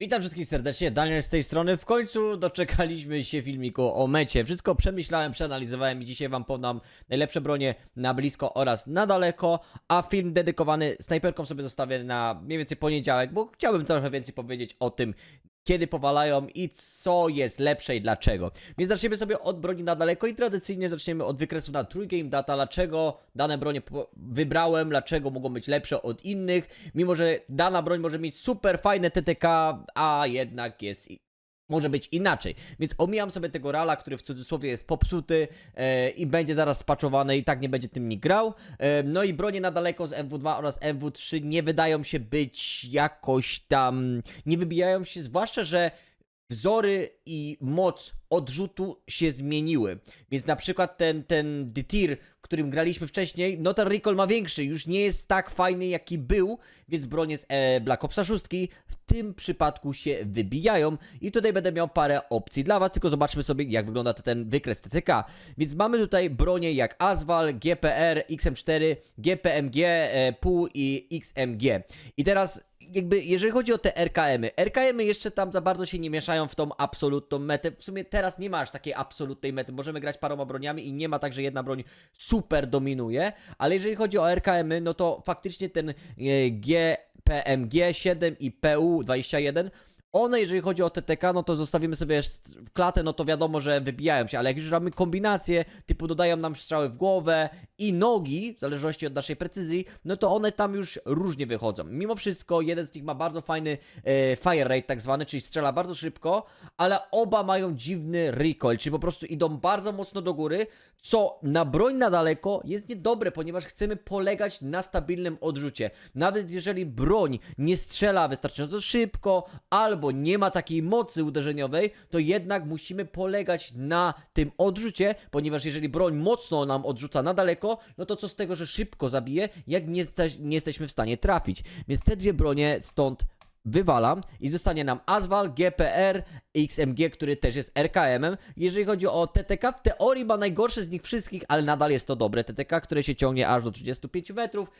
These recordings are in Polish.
Witam wszystkich serdecznie, Daniel z tej strony. W końcu doczekaliśmy się filmiku o mecie. Wszystko przemyślałem, przeanalizowałem i dzisiaj wam podam najlepsze bronie na blisko oraz na daleko, a film dedykowany snajperkom sobie zostawię na mniej więcej poniedziałek, bo chciałbym trochę więcej powiedzieć o tym, kiedy powalają i co jest lepsze i dlaczego. Więc zaczniemy sobie od broni na daleko i tradycyjnie zaczniemy od wykresu na True Game Data, dlaczego dane bronie wybrałem, dlaczego mogą być lepsze od innych, mimo że dana broń może mieć super fajne TTK, a jednak jest może być inaczej. Więc omijam sobie tego rala, który w cudzysłowie jest popsuty e, i będzie zaraz spaczowany i tak nie będzie tym ni grał. E, no i bronie na daleko z MW2 oraz MW3 nie wydają się być jakoś tam, nie wybijają się, zwłaszcza, że wzory i moc odrzutu się zmieniły. Więc na przykład ten, ten Detir, którym graliśmy wcześniej, no ten recall ma większy, już nie jest tak fajny jaki był, więc bronie z e, Black Opsa 6 w tym przypadku się wybijają i tutaj będę miał parę opcji dla was, tylko zobaczmy sobie jak wygląda to ten wykres TTK. Więc mamy tutaj bronie jak Aswal, GPR, XM4, GPMG, e, PUL i XMG. I teraz jakby jeżeli chodzi o te RKM-y, RKM-y jeszcze tam za bardzo się nie mieszają w tą absolutną metę. W sumie teraz nie ma aż takiej absolutnej mety. Możemy grać paroma broniami i nie ma tak, że jedna broń super dominuje, ale jeżeli chodzi o RKM-y, no to faktycznie ten e, GPMG 7 i PU 21 one, jeżeli chodzi o TTK, no to zostawimy sobie klatę, no to wiadomo, że wybijają się, ale jak już mamy kombinacje, typu dodają nam strzały w głowę i nogi, w zależności od naszej precyzji, no to one tam już różnie wychodzą. Mimo wszystko, jeden z nich ma bardzo fajny e, fire rate tak zwany, czyli strzela bardzo szybko, ale oba mają dziwny recoil, czyli po prostu idą bardzo mocno do góry, co na broń na daleko jest niedobre, ponieważ chcemy polegać na stabilnym odrzucie. Nawet jeżeli broń nie strzela wystarczająco szybko, albo nie ma takiej mocy uderzeniowej, to jednak musimy polegać na tym odrzucie, ponieważ jeżeli broń mocno nam odrzuca na daleko, no to co z tego, że szybko zabije, jak nie, nie jesteśmy w stanie trafić. Więc te dwie bronie stąd wywalam i zostanie nam Aswal, GPR, XMG, który też jest RKM-em. Jeżeli chodzi o TTK, w teorii ma najgorsze z nich wszystkich, ale nadal jest to dobre TTK, które się ciągnie aż do 35 metrów.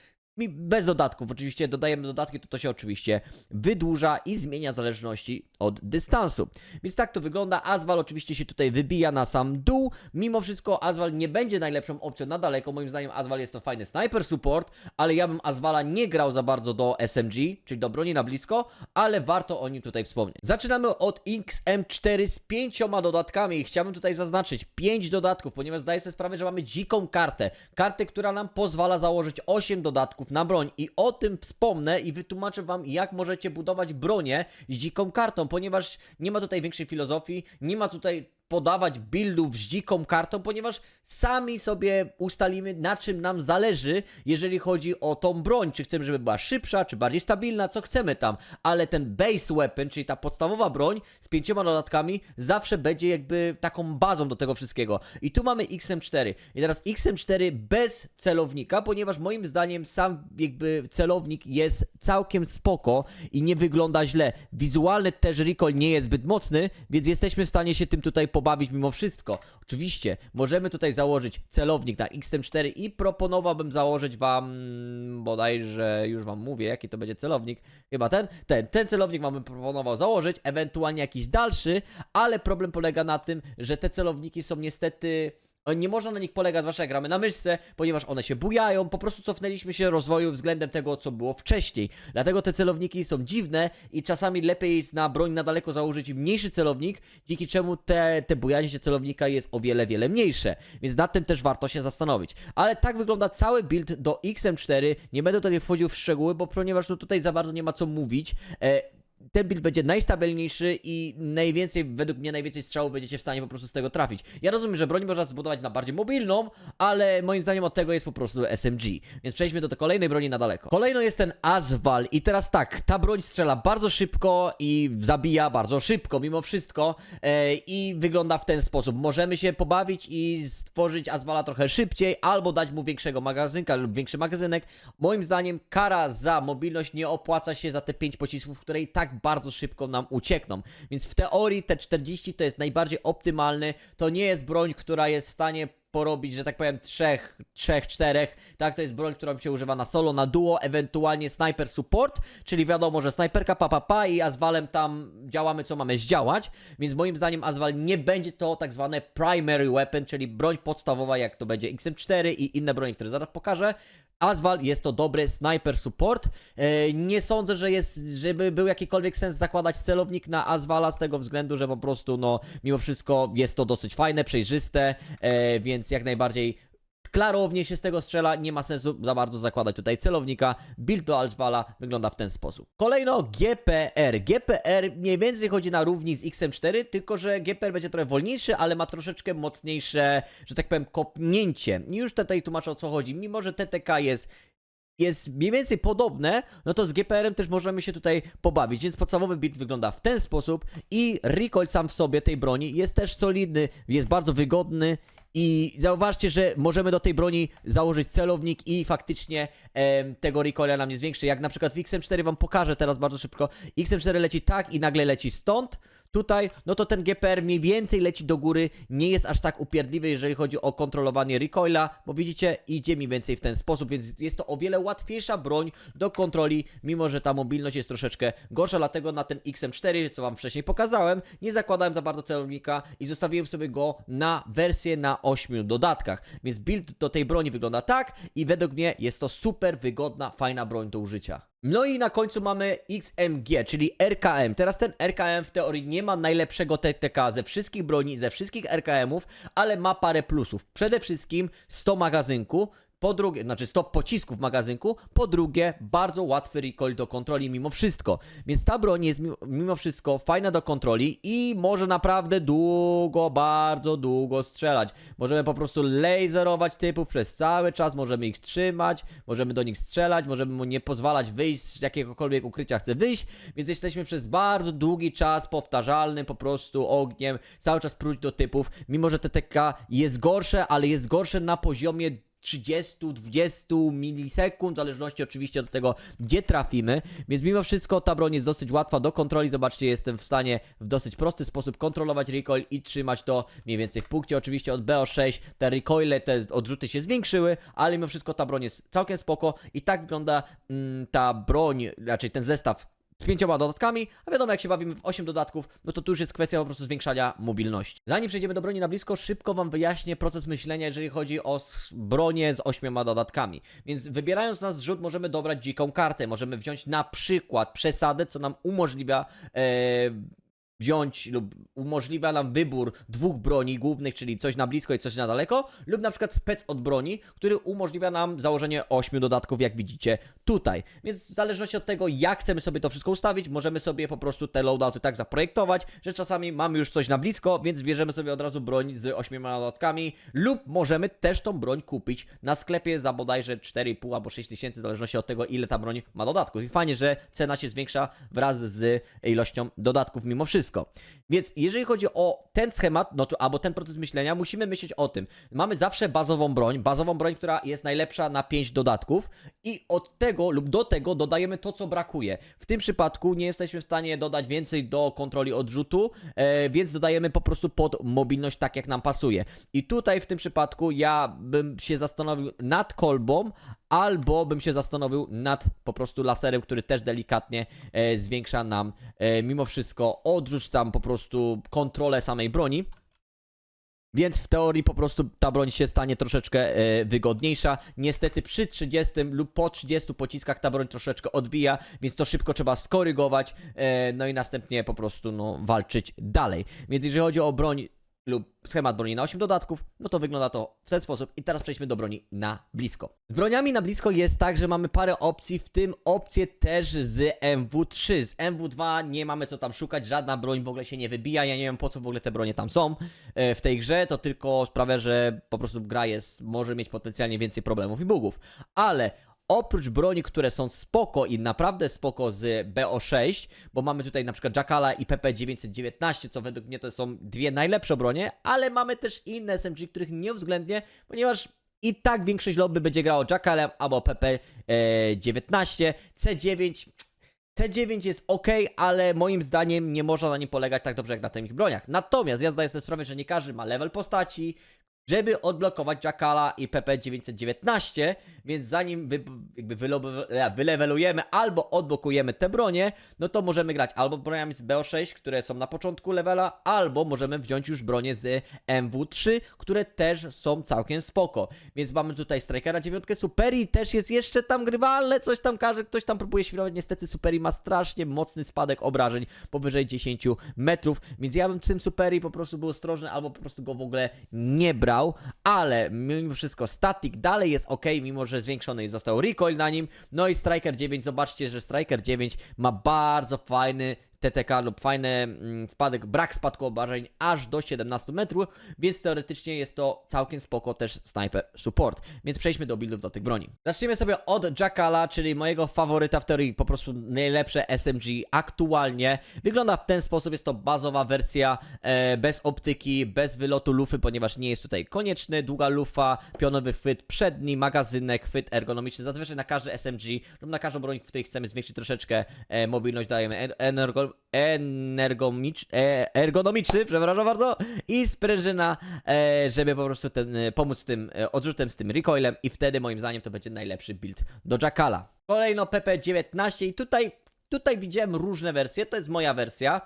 Bez dodatków, oczywiście dodajemy dodatki, to to się oczywiście wydłuża i zmienia w zależności od dystansu. Więc tak to wygląda. Aswal oczywiście się tutaj wybija na sam dół. Mimo wszystko Aswal nie będzie najlepszą opcją na daleko. Moim zdaniem Aswal jest to fajny sniper support, ale ja bym Aswala nie grał za bardzo do SMG, czyli do broni na blisko, ale warto o nim tutaj wspomnieć. Zaczynamy od XM4 z pięcioma dodatkami chciałbym tutaj zaznaczyć pięć dodatków, ponieważ zdaję sobie sprawę, że mamy dziką kartę. Kartę, która nam pozwala założyć 8 dodatków na broń i o tym wspomnę i wytłumaczę wam, jak możecie budować bronię z dziką kartą, ponieważ nie ma tutaj większej filozofii, nie ma tutaj podawać buildów z dziką kartą, ponieważ sami sobie ustalimy, na czym nam zależy, jeżeli chodzi o tą broń. Czy chcemy, żeby była szybsza, czy bardziej stabilna, co chcemy tam. Ale ten base weapon, czyli ta podstawowa broń z pięcioma dodatkami, zawsze będzie jakby taką bazą do tego wszystkiego. I tu mamy XM4. I teraz XM4 bez celownika, ponieważ moim zdaniem sam jakby celownik jest całkiem spoko i nie wygląda źle. Wizualny też recoil nie jest zbyt mocny, więc jesteśmy w stanie się tym tutaj pobawić mimo wszystko. Oczywiście możemy tutaj założyć celownik na XM4 i proponowałbym założyć wam bodajże już wam mówię jaki to będzie celownik. Chyba ten, ten, ten celownik wam bym proponował założyć, ewentualnie jakiś dalszy, ale problem polega na tym, że te celowniki są niestety nie można na nich polegać, zwłaszcza gramy na myszce, ponieważ one się bujają, po prostu cofnęliśmy się rozwoju względem tego, co było wcześniej. Dlatego te celowniki są dziwne i czasami lepiej jest na broń na daleko założyć mniejszy celownik, dzięki czemu te, te bujanie się celownika jest o wiele, wiele mniejsze. Więc nad tym też warto się zastanowić. Ale tak wygląda cały build do XM4. Nie będę tutaj wchodził w szczegóły, bo ponieważ no tutaj za bardzo nie ma co mówić. E, ten build będzie najstabilniejszy i najwięcej, według mnie najwięcej strzałów będziecie w stanie po prostu z tego trafić. Ja rozumiem, że broń można zbudować na bardziej mobilną, ale moim zdaniem od tego jest po prostu SMG. Więc przejdźmy do tej kolejnej broni na daleko. Kolejno jest ten Aswal i teraz tak, ta broń strzela bardzo szybko i zabija bardzo szybko mimo wszystko e, i wygląda w ten sposób. Możemy się pobawić i stworzyć Aswala trochę szybciej albo dać mu większego magazynka lub większy magazynek. Moim zdaniem kara za mobilność nie opłaca się za te 5 pocisków, które i tak bardzo szybko nam uciekną. Więc w teorii te 40 to jest najbardziej optymalny. To nie jest broń, która jest w stanie porobić, że tak powiem, trzech, trzech, czterech. Tak, to jest broń, która się używa na solo, na duo, ewentualnie sniper support, czyli wiadomo, że snajperka pa, pa, pa i Azwalem tam działamy, co mamy zdziałać, więc moim zdaniem Azwal nie będzie to tak zwane primary weapon, czyli broń podstawowa, jak to będzie XM4 i inne bronie, które zaraz pokażę. Azwal jest to dobry sniper support. E, nie sądzę, że jest, żeby był jakikolwiek sens zakładać celownik na Azwala z tego względu, że po prostu, no, mimo wszystko jest to dosyć fajne, przejrzyste, e, więc jak najbardziej klarownie się z tego strzela, nie ma sensu za bardzo zakładać tutaj celownika. Build do Azwala wygląda w ten sposób. Kolejno GPR. GPR mniej więcej chodzi na równi z XM4, tylko że GPR będzie trochę wolniejszy, ale ma troszeczkę mocniejsze, że tak powiem, kopnięcie. I już tutaj tłumaczę o co chodzi. Mimo, że TTK jest jest mniej więcej podobne, no to z GPR-em też możemy się tutaj pobawić, więc podstawowy build wygląda w ten sposób i recoil sam w sobie tej broni jest też solidny, jest bardzo wygodny i zauważcie, że możemy do tej broni założyć celownik i faktycznie tego recoila nam nie zwiększy. Jak na przykład w XM4 wam pokażę teraz bardzo szybko, XM4 leci tak i nagle leci stąd, Tutaj, no to ten GPR mniej więcej leci do góry, nie jest aż tak upierdliwy, jeżeli chodzi o kontrolowanie recoila, bo widzicie, idzie mniej więcej w ten sposób, więc jest to o wiele łatwiejsza broń do kontroli, mimo że ta mobilność jest troszeczkę gorsza, dlatego na ten XM4, co wam wcześniej pokazałem, nie zakładałem za bardzo celownika i zostawiłem sobie go na wersję na 8 dodatkach, więc build do tej broni wygląda tak i według mnie jest to super wygodna, fajna broń do użycia. No i na końcu mamy XMG, czyli RKM. Teraz ten RKM w teorii nie ma najlepszego TTK ze wszystkich broni, ze wszystkich RKM-ów, ale ma parę plusów. Przede wszystkim 100 magazynku, po drugie, znaczy 100 pocisków w magazynku, po drugie bardzo łatwy recoil do kontroli mimo wszystko. Więc ta broń jest mimo, wszystko fajna do kontroli i może naprawdę długo, bardzo długo strzelać. Możemy po prostu laserować typów przez cały czas, możemy ich trzymać, możemy do nich strzelać, możemy mu nie pozwalać wyjść z jakiegokolwiek ukrycia chce wyjść, więc jesteśmy przez bardzo długi czas powtarzalnym po prostu ogniem, cały czas próć do typów, mimo że TTK jest gorsze, ale jest gorsze na poziomie 30-20 milisekund, w zależności oczywiście od tego, gdzie trafimy. Więc mimo wszystko ta broń jest dosyć łatwa do kontroli. Zobaczcie, jestem w stanie w dosyć prosty sposób kontrolować recoil i trzymać to mniej więcej w punkcie. Oczywiście od BO6 te recoile, te odrzuty się zwiększyły, ale mimo wszystko ta broń jest całkiem spoko i tak wygląda mm, ta broń, raczej ten zestaw z pięcioma dodatkami, a wiadomo, jak się bawimy w 8 dodatków, no to tu już jest kwestia po prostu zwiększania mobilności. Zanim przejdziemy do broni na blisko, szybko Wam wyjaśnię proces myślenia, jeżeli chodzi o bronię z 8 dodatkami. Więc wybierając na zrzut, możemy dobrać dziką kartę, możemy wziąć na przykład przesadę, co nam umożliwia. E, wziąć lub umożliwia nam wybór dwóch broni głównych, czyli coś na blisko i coś na daleko, lub na przykład spec od broni, który umożliwia nam założenie 8 dodatków, jak widzicie tutaj. Więc w zależności od tego, jak chcemy sobie to wszystko ustawić, możemy sobie po prostu te loadouty tak zaprojektować, że czasami mamy już coś na blisko, więc bierzemy sobie od razu broń z 8 dodatkami, lub możemy też tą broń kupić na sklepie za bodajże 4,5 albo 6 tysięcy, w zależności od tego, ile ta broń ma dodatków. I fajnie, że cena się zwiększa wraz z ilością dodatków mimo wszystko. Więc jeżeli chodzi o ten schemat, no to, albo ten proces myślenia, musimy myśleć o tym. Mamy zawsze bazową broń, bazową broń, która jest najlepsza na 5 dodatków i od tego lub do tego dodajemy to, co brakuje. W tym przypadku nie jesteśmy w stanie dodać więcej do kontroli odrzutu, e, więc dodajemy po prostu pod mobilność tak, jak nam pasuje. I tutaj w tym przypadku ja bym się zastanowił nad kolbą, albo bym się zastanowił nad po prostu laserem, który też delikatnie e, zwiększa nam e, mimo wszystko odrzuć tam po prostu kontrolę samej broni. Więc w teorii po prostu ta broń się stanie troszeczkę e, wygodniejsza. Niestety przy 30 lub po 30 pociskach ta broń troszeczkę odbija, więc to szybko trzeba skorygować, e, no i następnie po prostu no, walczyć dalej. Więc jeżeli chodzi o broń lub schemat broni na 8 dodatków, no to wygląda to w ten sposób. I teraz przejdźmy do broni na blisko. Z broniami na blisko jest tak, że mamy parę opcji, w tym opcje też z MW3. Z MW2 nie mamy co tam szukać, żadna broń w ogóle się nie wybija. Ja nie wiem po co w ogóle te bronie tam są e, w tej grze, to tylko sprawia, że po prostu gra jest, może mieć potencjalnie więcej problemów i bugów. Ale Oprócz broni, które są spoko i naprawdę spoko z BO6, bo mamy tutaj na przykład Jackala i PP919, co według mnie to są dwie najlepsze bronie, ale mamy też inne SMG, których nie uwzględnię, ponieważ i tak większość lobby będzie grało Jackalem albo PP19, C9. C9 jest ok, ale moim zdaniem nie można na nim polegać tak dobrze jak na tych broniach. Natomiast ja zdaję sobie sprawę, że nie każdy ma level postaci, żeby odblokować Jackala i PP919, więc zanim wy, wylewelujemy albo odblokujemy te bronie, no to możemy grać albo broniami z BO6, które są na początku levela, albo możemy wziąć już bronie z MW3, które też są całkiem spoko. Więc mamy tutaj Strikera 9, Superi też jest jeszcze tam grywalne, coś tam każe, ktoś tam próbuje świrować, niestety Superi ma strasznie mocny spadek obrażeń powyżej 10 metrów, więc ja bym z tym Superi po prostu był ostrożny, albo po prostu go w ogóle nie brał, ale mimo wszystko static dalej jest ok, mimo że zwiększony został recoil na nim, no i Striker 9, zobaczcie, że Striker 9 ma bardzo fajny TTK lub fajny mm, spadek, brak spadku obrażeń aż do 17 metrów, więc teoretycznie jest to całkiem spoko też sniper support. Więc przejdźmy do buildów do tych broni. Zacznijmy sobie od Jackala, czyli mojego faworyta w teorii, po prostu najlepsze SMG aktualnie. Wygląda w ten sposób, jest to bazowa wersja e, bez optyki, bez wylotu lufy, ponieważ nie jest tutaj konieczny, długa lufa, pionowy chwyt przedni, magazynek, chwyt ergonomiczny. Zazwyczaj na każdy SMG lub na każdą broń, w której chcemy zwiększyć troszeczkę e, mobilność, dajemy en- energo, energomicz, e, ergonomiczny, przepraszam bardzo, i sprężyna, e, żeby po prostu ten, e, pomóc tym odrzutem, z tym recoilem i wtedy moim zdaniem to będzie najlepszy build do Jackala. Kolejno PP19 i tutaj, tutaj widziałem różne wersje, to jest moja wersja.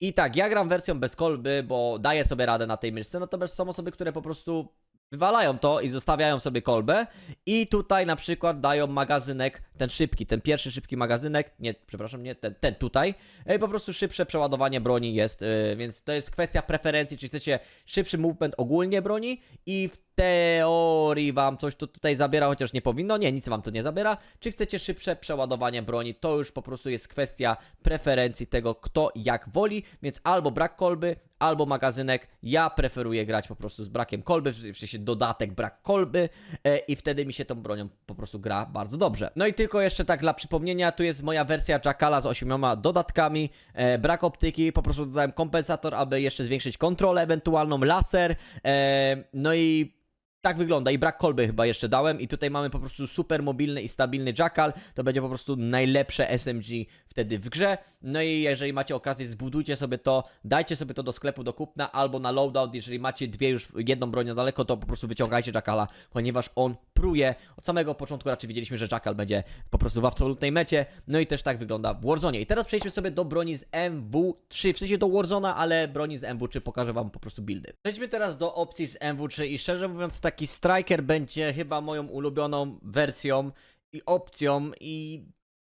I tak, ja gram wersją bez kolby, bo daję sobie radę na tej myszce, natomiast są osoby, które po prostu wywalają to i zostawiają sobie kolbę i tutaj na przykład dają magazynek, ten szybki, ten pierwszy szybki magazynek, nie, przepraszam, nie, ten, ten tutaj, e, po prostu szybsze przeładowanie broni jest, e, więc to jest kwestia preferencji, czy chcecie szybszy movement ogólnie broni i w teorii wam coś tu tutaj zabiera, chociaż nie powinno, nie, nic wam to nie zabiera, czy chcecie szybsze przeładowanie broni, to już po prostu jest kwestia preferencji tego, kto jak woli, więc albo brak kolby, albo magazynek, ja preferuję grać po prostu z brakiem kolby, w sensie dodatek brak kolby e, i wtedy mi się tą bronią po prostu gra bardzo dobrze. No i tylko jeszcze tak dla przypomnienia, tu jest moja wersja Jackala z ośmioma dodatkami, e, brak optyki, po prostu dodałem kompensator, aby jeszcze zwiększyć kontrolę ewentualną, laser, e, no i tak wygląda i brak kolby chyba jeszcze dałem i tutaj mamy po prostu super mobilny i stabilny Jackal, to będzie po prostu najlepsze SMG wtedy w grze, no i jeżeli macie okazję zbudujcie sobie to, dajcie sobie to do sklepu do kupna albo na loadout, jeżeli macie dwie już, jedną broń daleko, to po prostu wyciągajcie Jackala, ponieważ on pruje, od samego początku raczej wiedzieliśmy, że Jackal będzie po prostu w absolutnej mecie, no i też tak wygląda w Warzone. I teraz przejdźmy sobie do broni z MW3, w sensie do Warzona, ale broni z MW3 pokażę wam po prostu buildy. Przejdźmy teraz do opcji z MW3 i szczerze mówiąc taki Striker będzie chyba moją ulubioną wersją i opcją i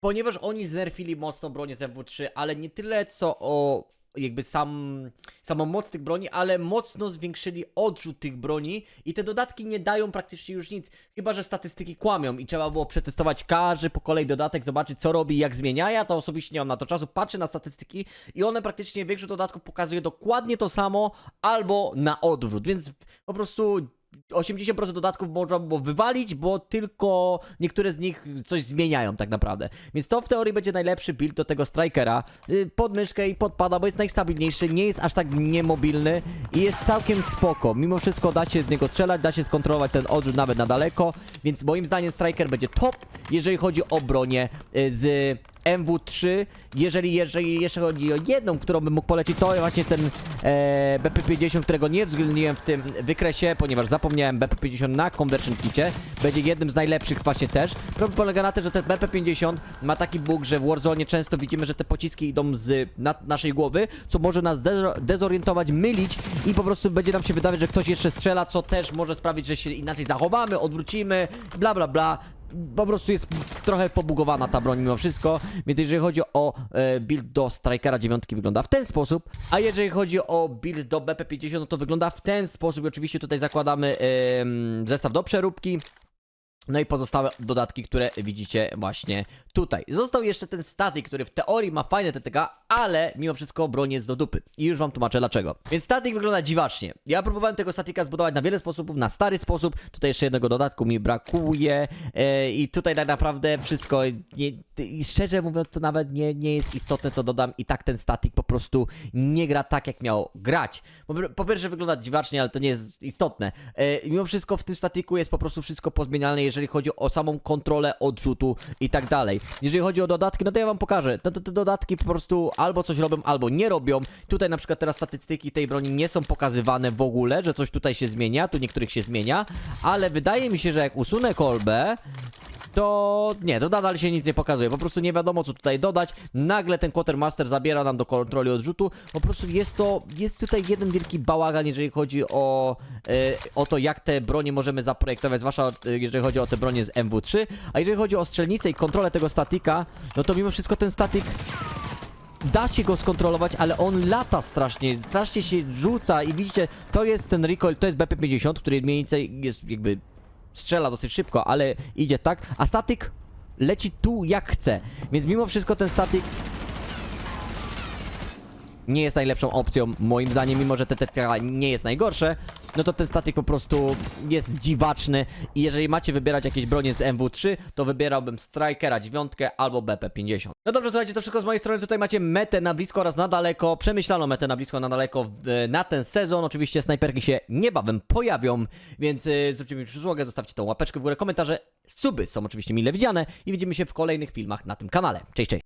ponieważ oni znerfili mocno bronię z MW3, ale nie tyle co o jakby sam, samą moc tych broni, ale mocno zwiększyli odrzut tych broni i te dodatki nie dają praktycznie już nic, chyba że statystyki kłamią i trzeba było przetestować każdy po kolei dodatek, zobaczyć co robi, jak zmienia. Ja to osobiście nie mam na to czasu, patrzę na statystyki i one praktycznie większość dodatków pokazuje dokładnie to samo albo na odwrót, więc po prostu 80% dodatków można było wywalić, bo tylko niektóre z nich coś zmieniają tak naprawdę. Więc to w teorii będzie najlepszy build do tego Strikera. Y, Pod myszkę i podpada, bo jest najstabilniejszy, nie jest aż tak niemobilny i jest całkiem spoko. Mimo wszystko da się z niego strzelać, da się skontrolować ten odrzut nawet na daleko, więc moim zdaniem Striker będzie top, jeżeli chodzi o bronię y, z MW3. Jeżeli, jeżeli jeszcze chodzi o jedną, którą bym mógł polecić, to właśnie ten e, BP50, którego nie uwzględniłem w tym wykresie, ponieważ zapomniałem BP50 na conversion kicie. Będzie jednym z najlepszych właśnie też. Problem polega na tym, że ten BP50 ma taki bóg, że w Warzone często widzimy, że te pociski idą z naszej głowy, co może nas dezo- dezorientować, mylić i po prostu będzie nam się wydawać, że ktoś jeszcze strzela, co też może sprawić, że się inaczej zachowamy, odwrócimy, bla bla bla po prostu jest trochę pobugowana ta broń mimo wszystko, więc jeżeli chodzi o e, build do Strikera 9 wygląda w ten sposób, a jeżeli chodzi o build do BP50 no to wygląda w ten sposób i oczywiście tutaj zakładamy em, zestaw do przeróbki, no i pozostałe dodatki, które widzicie właśnie tutaj. Został jeszcze ten statik, który w teorii ma fajne TTK, ale mimo wszystko broń jest do dupy. I już wam tłumaczę dlaczego. Więc statik wygląda dziwacznie. Ja próbowałem tego statika zbudować na wiele sposobów, na stary sposób. Tutaj jeszcze jednego dodatku mi brakuje. E, I tutaj tak naprawdę wszystko. Nie, i szczerze mówiąc, to nawet nie, nie jest istotne, co dodam. I tak ten statik po prostu nie gra tak, jak miał grać. Po, po pierwsze, wygląda dziwacznie, ale to nie jest istotne. E, mimo wszystko w tym statiku jest po prostu wszystko pozmienialne, jeżeli jeżeli chodzi o samą kontrolę odrzutu i tak dalej. Jeżeli chodzi o dodatki, no to ja wam pokażę. Te, te, te dodatki po prostu albo coś robią, albo nie robią. Tutaj na przykład teraz statystyki tej broni nie są pokazywane w ogóle, że coś tutaj się zmienia, tu niektórych się zmienia, ale wydaje mi się, że jak usunę kolbę, to nie, to nadal się nic nie pokazuje. Po prostu nie wiadomo, co tutaj dodać. Nagle ten Quartermaster zabiera nam do kontroli odrzutu. Po prostu jest to, jest tutaj jeden wielki bałagan, jeżeli chodzi o, e, o to, jak te bronie możemy zaprojektować, zwłaszcza e, jeżeli chodzi o te bronie z MW3. A jeżeli chodzi o strzelnicę i kontrolę tego statika, no to mimo wszystko ten statik da się go skontrolować, ale on lata strasznie, strasznie się rzuca i widzicie, to jest ten recoil, to jest BP-50, który mniej więcej jest jakby strzela dosyć szybko, ale idzie tak, a statyk leci tu jak chce, więc mimo wszystko ten statyk nie jest najlepszą opcją, moim zdaniem, mimo że TTK nie jest najgorsze, no to ten statyk po prostu jest dziwaczny i jeżeli macie wybierać jakieś bronie z MW3, to wybierałbym Strikera 9 albo BP50. No dobrze, słuchajcie, to wszystko z mojej strony, tutaj macie metę na blisko oraz na daleko, przemyślaną metę na blisko, na daleko na ten sezon, oczywiście snajperki się niebawem pojawią, więc y, zróbcie mi przysługę, zostawcie tą łapeczkę w górę, komentarze, suby są oczywiście mile widziane i widzimy się w kolejnych filmach na tym kanale. Cześć, cześć!